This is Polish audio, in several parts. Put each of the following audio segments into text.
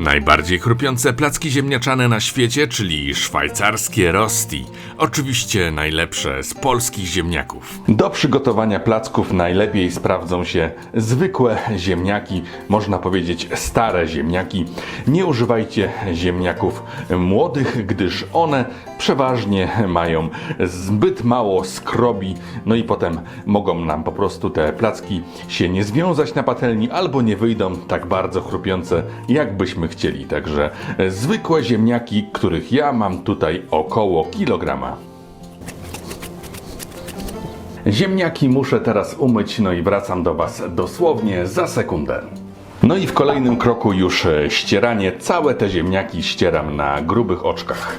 Najbardziej chrupiące placki ziemniaczane na świecie, czyli szwajcarskie rosti. Oczywiście najlepsze z polskich ziemniaków. Do przygotowania placków najlepiej sprawdzą się zwykłe ziemniaki, można powiedzieć stare ziemniaki. Nie używajcie ziemniaków młodych, gdyż one przeważnie mają zbyt mało skrobi, no i potem mogą nam po prostu te placki się nie związać na patelni albo nie wyjdą tak bardzo chrupiące, jakbyśmy chcieli. Także zwykłe ziemniaki, których ja mam tutaj około kilograma. Ziemniaki muszę teraz umyć, no i wracam do Was dosłownie za sekundę. No i w kolejnym kroku już ścieranie. Całe te ziemniaki ścieram na grubych oczkach.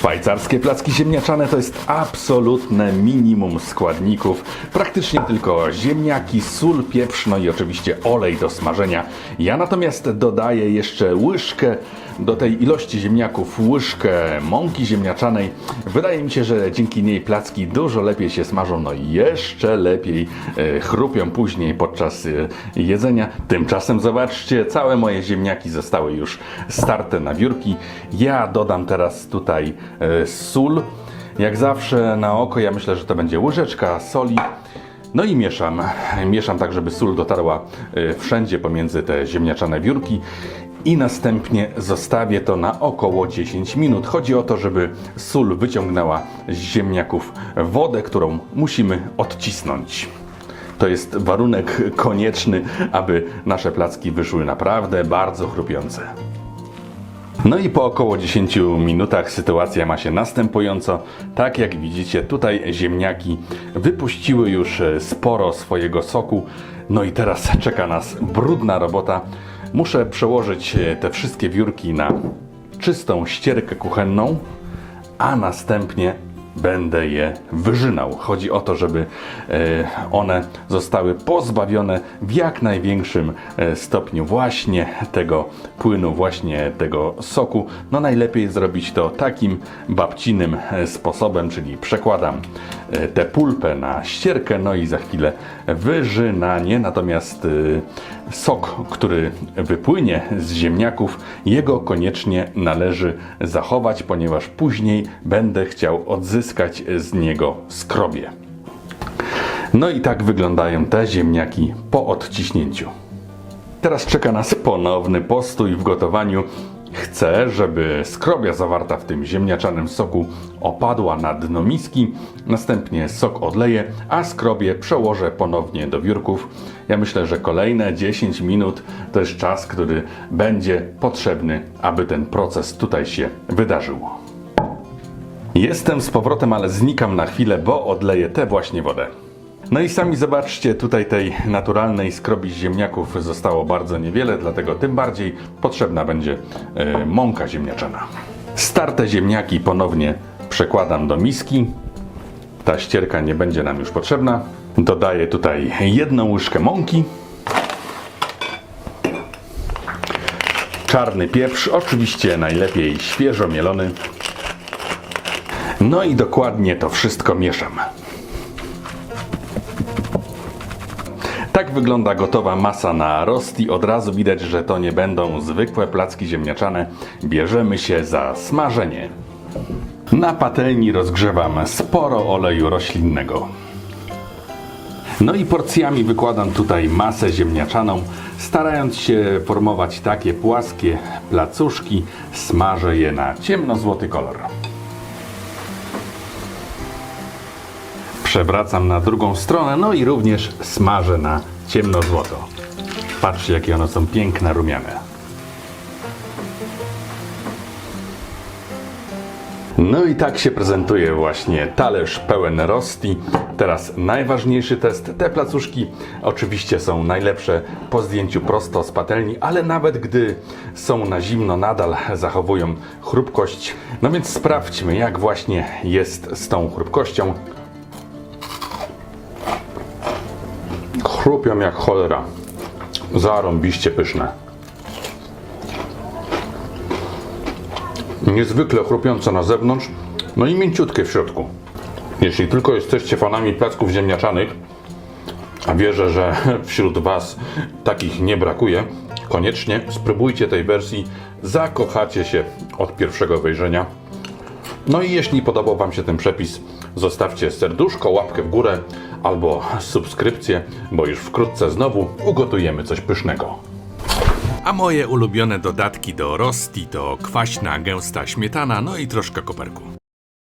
Szwajcarskie placki ziemniaczane to jest absolutne minimum składników. Praktycznie tylko ziemniaki, sól, pieprz, no i oczywiście olej do smażenia. Ja natomiast dodaję jeszcze łyżkę do tej ilości ziemniaków, łyżkę mąki ziemniaczanej. Wydaje mi się, że dzięki niej placki dużo lepiej się smażą, no i jeszcze lepiej e, chrupią później podczas e, jedzenia. Tymczasem zobaczcie, całe moje ziemniaki zostały już starte na wiórki. Ja dodam teraz tutaj e, sól. Jak zawsze na oko, ja myślę, że to będzie łyżeczka soli. No i mieszam. Mieszam tak, żeby sól dotarła wszędzie pomiędzy te ziemniaczane wiórki. I następnie zostawię to na około 10 minut. Chodzi o to, żeby sól wyciągnęła z ziemniaków wodę, którą musimy odcisnąć. To jest warunek konieczny, aby nasze placki wyszły naprawdę bardzo chrupiące. No i po około 10 minutach sytuacja ma się następująco. Tak jak widzicie, tutaj ziemniaki wypuściły już sporo swojego soku. No i teraz czeka nas brudna robota. Muszę przełożyć e, te wszystkie wiórki na czystą ścierkę kuchenną, a następnie będę je wyżynał. Chodzi o to, żeby e, one zostały pozbawione w jak największym e, stopniu właśnie tego płynu, właśnie tego soku. No najlepiej zrobić to takim babcinym sposobem, czyli przekładam tę pulpę na ścierkę, no i za chwilę wyżynanie. Natomiast sok, który wypłynie z ziemniaków, jego koniecznie należy zachować, ponieważ później będę chciał odzyskać z niego skrobie. No i tak wyglądają te ziemniaki po odciśnięciu. Teraz czeka nas ponowny postój w gotowaniu. Chcę, żeby skrobia zawarta w tym ziemniaczanym soku opadła na dno miski, następnie sok odleję, a skrobię przełożę ponownie do wiórków. Ja myślę, że kolejne 10 minut to jest czas, który będzie potrzebny, aby ten proces tutaj się wydarzył. Jestem z powrotem, ale znikam na chwilę, bo odleję tę właśnie wodę. No i sami zobaczcie, tutaj tej naturalnej skrobi z ziemniaków zostało bardzo niewiele, dlatego tym bardziej potrzebna będzie e, mąka ziemniaczana. Starte ziemniaki ponownie przekładam do miski. Ta ścierka nie będzie nam już potrzebna. Dodaję tutaj jedną łyżkę mąki. Czarny pieprz, oczywiście najlepiej świeżo mielony. No i dokładnie to wszystko mieszam. Tak wygląda gotowa masa na rosti. Od razu widać, że to nie będą zwykłe placki ziemniaczane. Bierzemy się za smażenie. Na patelni rozgrzewam sporo oleju roślinnego. No i porcjami wykładam tutaj masę ziemniaczaną, starając się formować takie płaskie placuszki. Smażę je na ciemnozłoty kolor. Przewracam na drugą stronę, no i również smażę na ciemnozłoto. Patrzcie, jakie one są piękne, rumiane. No i tak się prezentuje właśnie talerz pełen rosti. Teraz najważniejszy test. Te placuszki oczywiście są najlepsze po zdjęciu prosto z patelni, ale nawet gdy są na zimno, nadal zachowują chrupkość. No więc sprawdźmy, jak właśnie jest z tą chrupkością. Chrupią jak cholera. Zarąbiście pyszne. Niezwykle chrupiące na zewnątrz, no i mięciutkie w środku. Jeśli tylko jesteście fanami placków ziemniaczanych, Wierzę, że wśród Was takich nie brakuje. Koniecznie spróbujcie tej wersji, zakochacie się od pierwszego wejrzenia. No i jeśli podobał Wam się ten przepis, zostawcie serduszko, łapkę w górę albo subskrypcję, bo już wkrótce znowu ugotujemy coś pysznego. A moje ulubione dodatki do rosti to kwaśna, gęsta śmietana, no i troszkę koperku.